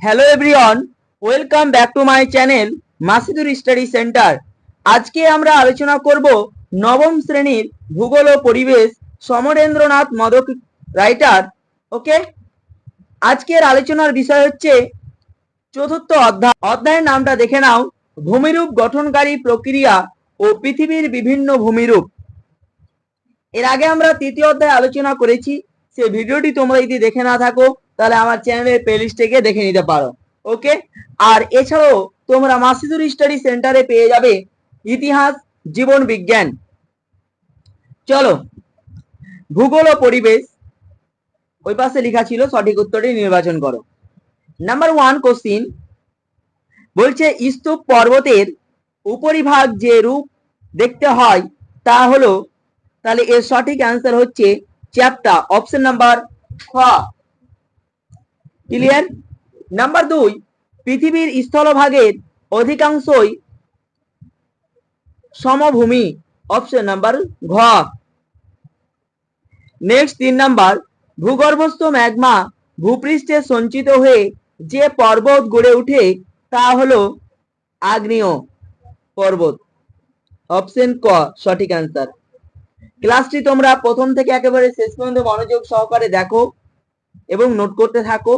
Hello everyone welcome back to my channel Masidur study centre আজকে আমরা আলোচনা করব নবম শ্রেণির ভূগোল ও পরিবেশ, সমরেন্দ্রনাথ মদক রাইটার ওকে আজকের আলোচনার বিষয় হচ্ছে চতুর্থ অধ্যায়। অধ্যায়ের নামটা দেখে নাও, ভূমিরূপ গঠনকারী প্রক্রিয়া ও পৃথিবীর বিভিন্ন ভূমিরূপ। এর আগে আমরা তৃতীয় অধ্যায় আলোচনা করেছি সেই ভিডিওটি তোমরা যদি দেখে না থাকো, তাহলে আমার চ্যানেলের প্লেলিস্ট থেকে দেখে নিতে পারো ওকে আর এছাড়াও তোমরা মাসিদুর স্টাডি সেন্টারে পেয়ে যাবে ইতিহাস, জীবন বিজ্ঞান। চলো, ভূগোল ও পরিবেশ, ওই পাশে লেখা ছিল সঠিক উত্তরটি নির্বাচন করো। নাম্বার ওয়ান কোশ্চিন বলছে স্তূপ পর্বতের উপরিভাগ যে রূপ দেখতে হয় তা হলো, তাহলে এর সঠিক অ্যান্সার হচ্ছে চ্যাপ্টা অপশন নাম্বার খ ক্লিয়ার নাম্বার দুই পৃথিবীর স্থলভাগের অধিকাংশই সমভূমি। অপশন নাম্বার ঘ নেক্সট তিন নাম্বার ভূগর্ভস্থ ম্যাগমা ভূপৃষ্ঠে সঞ্চিত হয়ে যে পর্বত গড়ে ওঠে, তা হলো আগ্নেয় পর্বত। অপশন ক, সঠিক অ্যান্সার ক্লাসটি তোমরা প্রথম থেকে একেবারে শেষ পর্যন্ত মনোযোগ সহকারে দেখো এবং নোট করতে থাকো।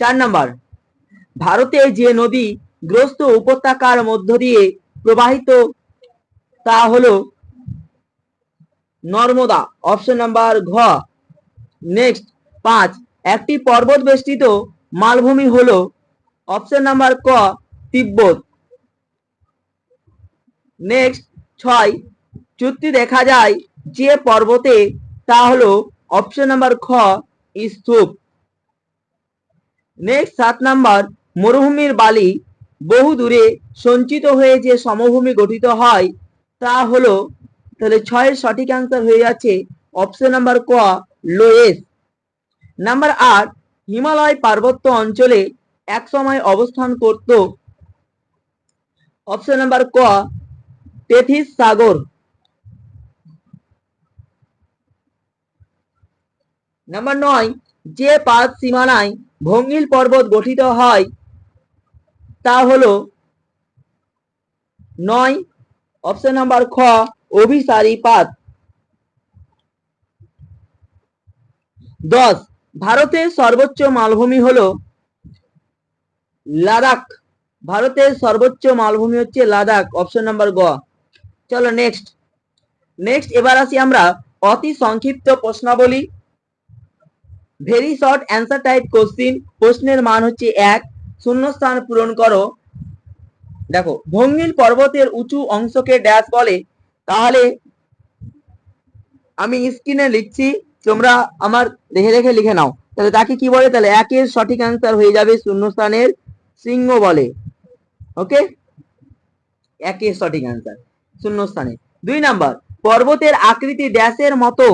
চার নাম্বার ভারতে যে নদী গ্রস্ত উপত্যকার মধ্য দিয়ে প্রবাহিত, তা হলো নর্মদা অপশন নাম্বার ঘ। নেক্সট পাঁচ, একটি পর্বত বেষ্টিত মালভূমি হলো অপশন নাম্বার ক, তিব্বত। নেক্সট ছয়। চুক্তি দেখা যায় যে পর্বতে, তা হলো অপশন নাম্বার খ, স্তূপ। নেক্সট সাত নাম্বার, মরুভূমির বালি বহু দূরে সঞ্চিত হয়ে যে সমভূমি গঠিত হয়, তা হলো, তাহলে ছয়ের সঠিক অ্যান্সার হয়ে যাচ্ছে অপশন নাম্বার ক, লোয়েস। নাম্বার আট, হিমালয় পার্বত্য অঞ্চলে এক সময় অবস্থান করত। অপশন নাম্বার ক তেথিস সাগর। নাম্বার নয়, যে পাঁচ সীমানায় ভঙ্গিল পর্বত গঠিত হয়, তা হলো নয় অপশন নাম্বার খ, অভিসারী পাত দশ, ভারতের সর্বোচ্চ মালভূমি হলো লাদাখ। ভারতের সর্বোচ্চ মালভূমি হচ্ছে লাদাখ অপশন নাম্বার গ। চলো নেক্সট নেক্সট এবার আসি আমরা অতি সংক্ষিপ্ত প্রশ্নাবলী। Very short answer type question প্রশ্নের মান হচ্ছে এক। শূন্যস্থান পূরণ করো। দেখো ভঙ্গিল পর্বতের উঁচু অংশকে ড্যাশ বলে। তাহলে আমি স্ক্রিনে লিখছি, তোমরা আমার দেখে দেখে লিখে নাও। তাহলে তাকে কি বলে? তাহলে একের সঠিক অ্যান্সার হয়ে যাবে শূন্যস্থানের সিংহ বলে। ওকে একের সঠিক অ্যান্সার শূন্যস্থানে। দুই নাম্বার, পর্বতের আকৃতি ড্যাশের মতো,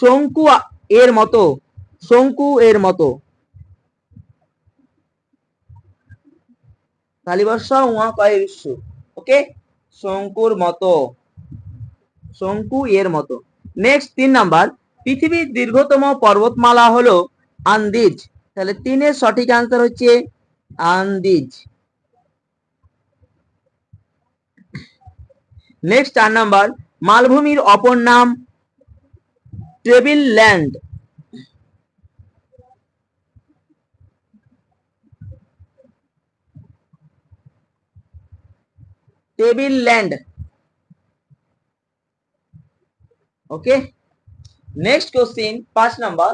শঙ্কু এর মতো, শঙ্কু এর মতো। তালিবর্ষ উহা কয় বিশ্ব, ওকে? শঙ্কুর মতো, শঙ্কু এর মতো। নেক্সট, তিন নাম্বার, পৃথিবীর দীর্ঘতম পর্বতমালা হলো আন্দিজ। তাহলে তিনের সঠিক আনসার হচ্ছে আন্দিজ। নেক্সট চার নাম্বার মালভূমির অপর নাম table land table land okay next question পাঁচ নাম্বার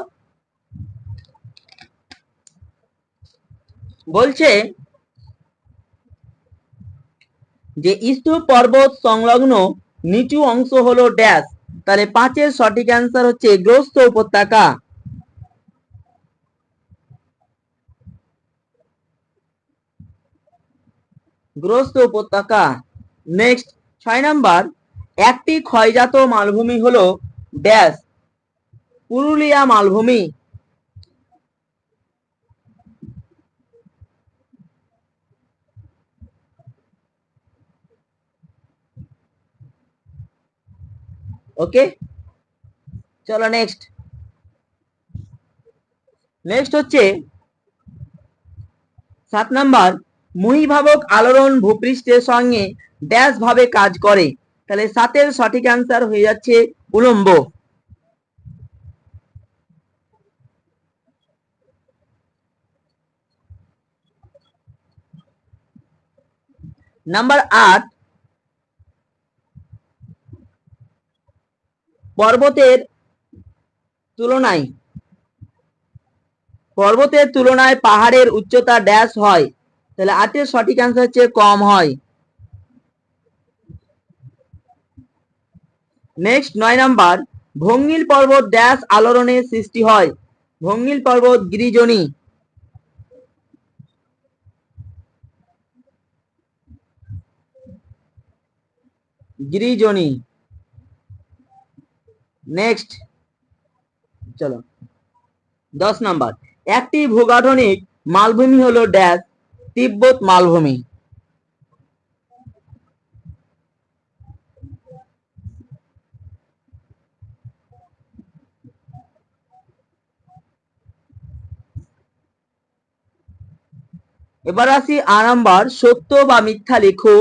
বলছে যে স্তূপ পর্বত সংলগ্ন নিচু অংশ হলো ড্যাশ। তাহলে পাঁচের সঠিক অ্যান্সার হচ্ছে গ্রস্ত উপত্যকা। গ্রস্ত উপত্যকা। নেক্সট ছয় নাম্বার, একটি ক্ষয়জাত মালভূমি হলো ড্যাশ। পুরুলিয়া মালভূমি। ওকে চলো নেক্সট নেক্সট হচ্ছে সাত নাম্বার মহিভাবক আলোড়ন ভূপৃষ্ঠের সঙ্গে ড্যাশ ভাবে কাজ করে। তাহলে সাতের সঠিক অ্যান্সার হয়ে যাচ্ছে উলম্ব। নাম্বার আট পর্বতের তুলনায় পর্বতের তুলনায় পাহাড়ের উচ্চতা ড্যাশ হয়। তাহলে আটের সঠিক অ্যান্সার হচ্ছে কম হয়। নেক্সট নয় নাম্বার ভঙ্গিল পর্বত ড্যাশ আলোড়নের সৃষ্টি হয়। ভঙ্গিল পর্বত গিরিজনী। গিরিজনী। নেক্সট চলো। দশ নাম্বার। একটি ভূগাঠনিক মালভূমি হলো ড্যাশ তিব্বত মালভূমি। এবার আসি আ নাম্বার, সত্য বা মিথ্যা লেখো।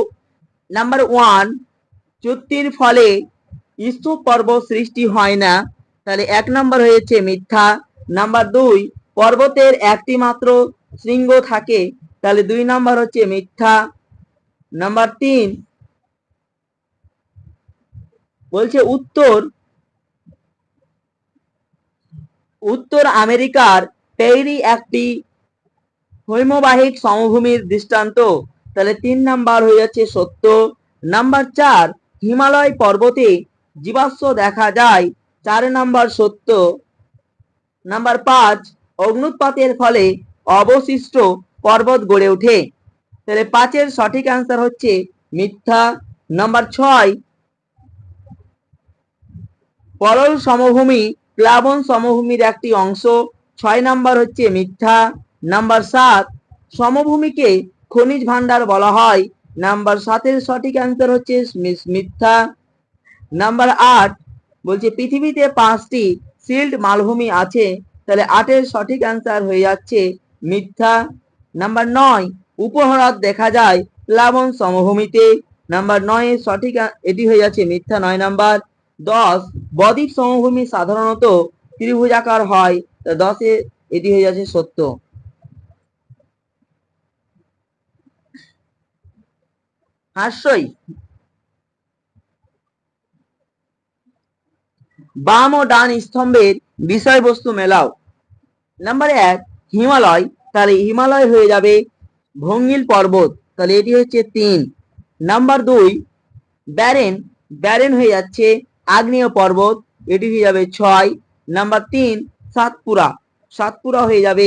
নাম্বার ওয়ান চুক্তির ফলে স্তূপ পর্বত সৃষ্টি হয় না। তাহলে এক নম্বর হয়েছে মিথ্যা। নাম্বার দুই, পর্বতের একটি মাত্র শৃঙ্গ থাকে। তাহলে দুই নম্বর হচ্ছে মিথ্যা। নাম্বার তিন, বলছে উত্তর উত্তর আমেরিকার পেরি একটি হৈমবাহিক সমভূমির দৃষ্টান্ত। তাহলে তিন নাম্বার হয়ে যাচ্ছে সত্য। নাম্বার চার, হিমালয় পর্বতে জীবাশ্ম দেখা যায়। চার নাম্বার সত্য। নাম্বার পাঁচ, অগ্নুৎপাতের ফলে অবশিষ্ট পর্বত গড়ে ওঠে। তাহলে পাঁচের সঠিক অ্যান্সার হচ্ছে মিথ্যা। নাম্বার ছয়, পরল সমভূমি প্লাবন সমভূমির একটি অংশ। ছয় নাম্বার হচ্ছে মিথ্যা। নাম্বার সাত, সমভূমিকে খনিজ ভান্ডার বলা হয়। নাম্বার সাতের সঠিক অ্যান্সার হচ্ছে মিথ্যা। নাম্বার আট বলছে, পৃথিবীতে পাঁচটি সিল্ড মালভূমি আছে, তাহলে আটের সঠিক অ্যান্সার হয়ে যাচ্ছে মিথ্যা। নাম্বার নয়, উপহ্রদ দেখা যায় প্লাবন সমভূমিতে। নাম্বার নয় সঠিক এটি হয়ে যাচ্ছে মিথ্যা নয় নাম্বার। দশ, বদ্বীপ সমভূমি সাধারণত ত্রিভুজাকার হয়। তা দশে এটি হয়ে যাচ্ছে সত্য। হাস্যই। বাম ও ডান স্তম্ভের বিষয়বস্তু মেলাও। নাম্বার এক, হিমালয়। তাহলে হিমালয় হয়ে যাবে ভঙ্গিল পর্বত। তাহলে এটি হচ্ছে তিন। নাম্বার দুই, ব্যারেন। ব্যারেন হয়ে যাচ্ছে আগ্নেয় পর্বত। এটি হয়ে যাবে ছয়। নাম্বার তিন, সাতপুরা। সাতপুরা হয়ে যাবে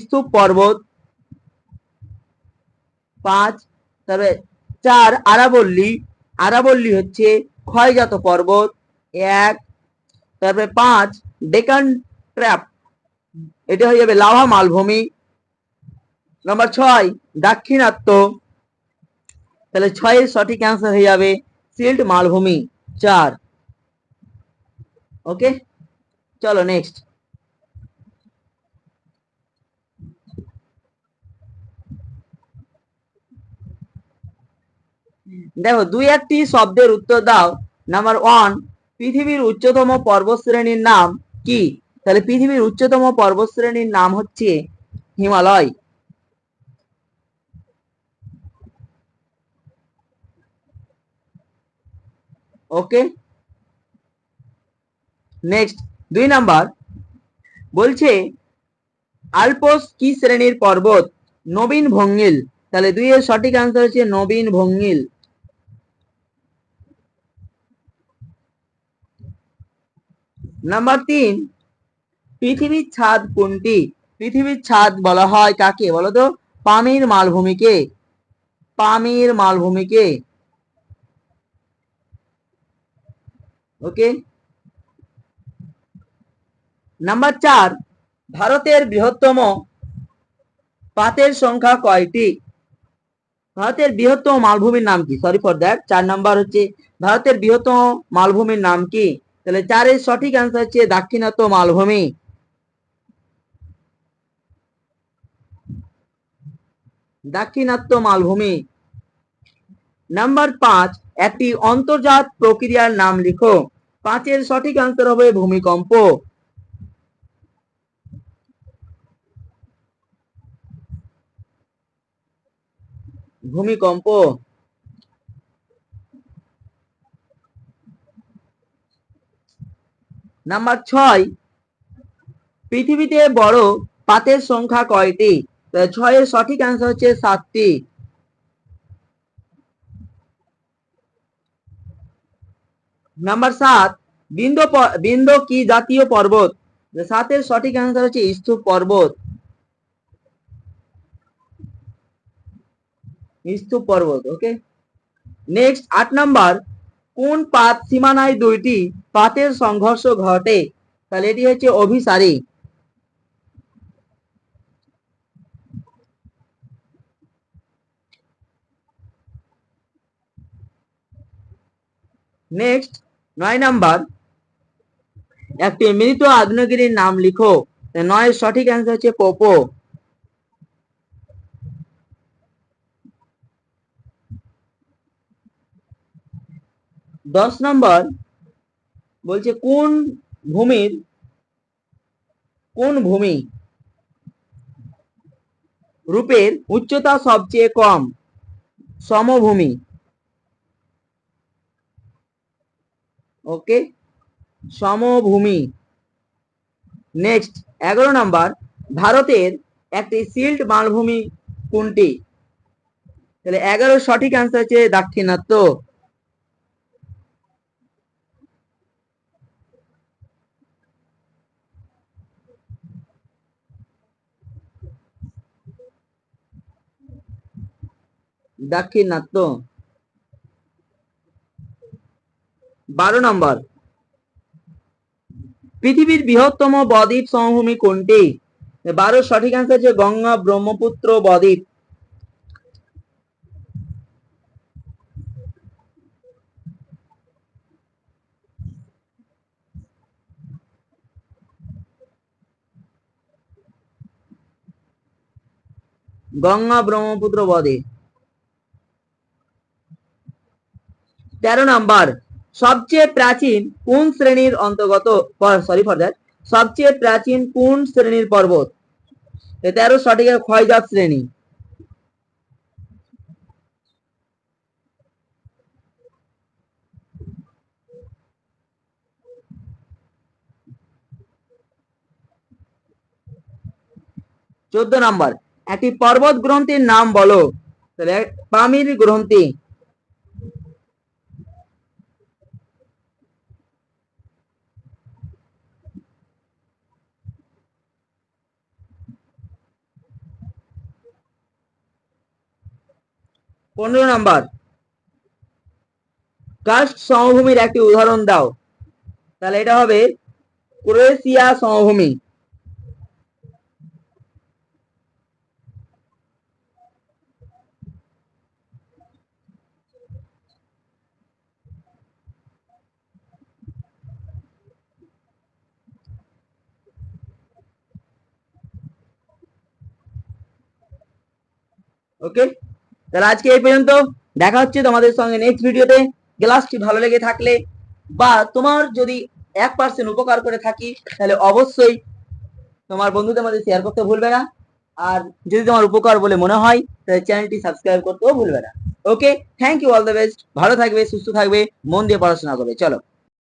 স্তূপ পর্বত। পাঁচ তারপরে চার, আরাবল্লী। আরাবল্লী হচ্ছে ক্ষয়জাত পর্বত। এক তারপরে পাঁচ ডেকান ট্র্যাপ এটা হয়ে যাবে লাভা মালভূমি। নাম্বার ছয়, দাক্ষিণাত্য। তাহলে ছয়ের সঠিক অ্যান্সার হয়ে যাবে সিল্ট মালভূমি। চার। ওকে চলো নেক্সট দেখো, দুই একটি শব্দের উত্তর দাও। নাম্বার ওয়ান পৃথিবীর উচ্চতম পর্বতশ্রেণীর নাম কি? তাহলে পৃথিবীর উচ্চতম পর্বতশ্রেণীর নাম হচ্ছে হিমালয়। ওকে? নেক্সট, দুই নাম্বার। বলছে, আলপস কি শ্রেণির পর্বত? নবীন ভঙ্গিল। তাহলে দুই এর সঠিক আনসার হচ্ছে নবীন ভঙ্গিল। নাম্বার তিন, পৃথিবীর ছাদ কোনটি? পৃথিবীর ছাদ বলা হয় কাকে? বলো তো, পামির মালভূমিকে। পামির মালভূমিকে। ওকে নাম্বার চার, ভারতের বৃহত্তম পাতের সংখ্যা কয়টি? ভারতের বৃহত্তম মালভূমির নাম কি? সরি ফর দ্যাট চার নাম্বার হচ্ছে, ভারতের বৃহত্তম মালভূমির নাম কি? তাহলে চারের সঠিক অ্যান্সার হচ্ছে দাক্ষিণাত্য মালভূমি। দাক্ষিণাত্য মালভূমি। নাম্বার পাঁচ, একটি অন্তর্জাত প্রক্রিয়ার নাম লিখো। পাঁচের সঠিক আনসার হবে ভূমিকম্প। ভূমিকম্প। নাম্বার ছয়, পৃথিবীতে বড় পাতের সংখ্যা কয়টি? ছয়ের সঠিক অ্যান্সার হচ্ছে সাতটি। নাম্বার সাত, বিন্দ বিন্দ কি জাতীয় পর্বত? সাতের সঠিক অ্যান্সার হচ্ছে স্তূপ পর্বত। স্তূপ পর্বত ওকে নেক্সট আট নাম্বার কোন পাত সীমানায় দুইটি পাতের সংঘর্ষ ঘটে? তাহলে এটি হচ্ছে অভিসারী। নেক্সট নয় নাম্বার। একটি মৃত আগ্নেয়গিরির নাম লিখো। তো নয়ের সঠিক অ্যান্সার হচ্ছে পোপো। দশ নম্বর বলছে, কোন ভূমির, কোন ভূমি রূপের উচ্চতা সবচেয়ে কম? সমভূমি। ওকে? সমভূমি। নেক্সট, এগারো নাম্বার, ভারতের একটি সিল্ট মালভূমি কোনটি? তাহলে এগারো সঠিক অ্যান্সার হচ্ছে দাক্ষিণাত্য। দাক্ষিণাত্য বারো নম্বর। পৃথিবীর বৃহত্তম বদ্বীপ সমভূমি কোনটি? বারো সঠিক অ্যান্সার হচ্ছে গঙ্গা ব্রহ্মপুত্র বদ্বীপ। গঙ্গা ব্রহ্মপুত্র বদ্বীপ। তেরো নাম্বার, সবচেয়ে প্রাচীন কোন শ্রেণির অন্তর্গত সরি ফর দ্যাট সবচেয়ে প্রাচীন কোন শ্রেণির পর্বত? তেরো সঠিকের ক্ষয়জাত শ্রেণি। চোদ্দ নাম্বার, একটি পর্বত গ্রন্থির নাম বলো। পামির গ্রন্থি। পনেরো নাম্বার। কাস্ট সমভূমির একটি উদাহরণ দাও। তাহলে এটা হবে ক্রোয়েশিয়া সমভূমি। ওকে তাহলে আজকে এই পর্যন্ত, দেখা হচ্ছে তোমাদের সঙ্গে নেক্সট ভিডিওতে ক্লাসটি ভালো লেগে থাকলে বা তোমার যদি এক পার্সেন্ট উপকার করে থাকি, তাহলে অবশ্যই তোমার বন্ধুদের মধ্যে শেয়ার করতে ভুলবে না। আর যদি তোমার উপকার বলে মনে হয়, তাহলে চ্যানেলটি সাবস্ক্রাইব করতেও ভুলবে না। Okay thank you all the best ভালো থাকবে, সুস্থ থাকবে, মন দিয়ে পড়াশোনা করবে। চলো।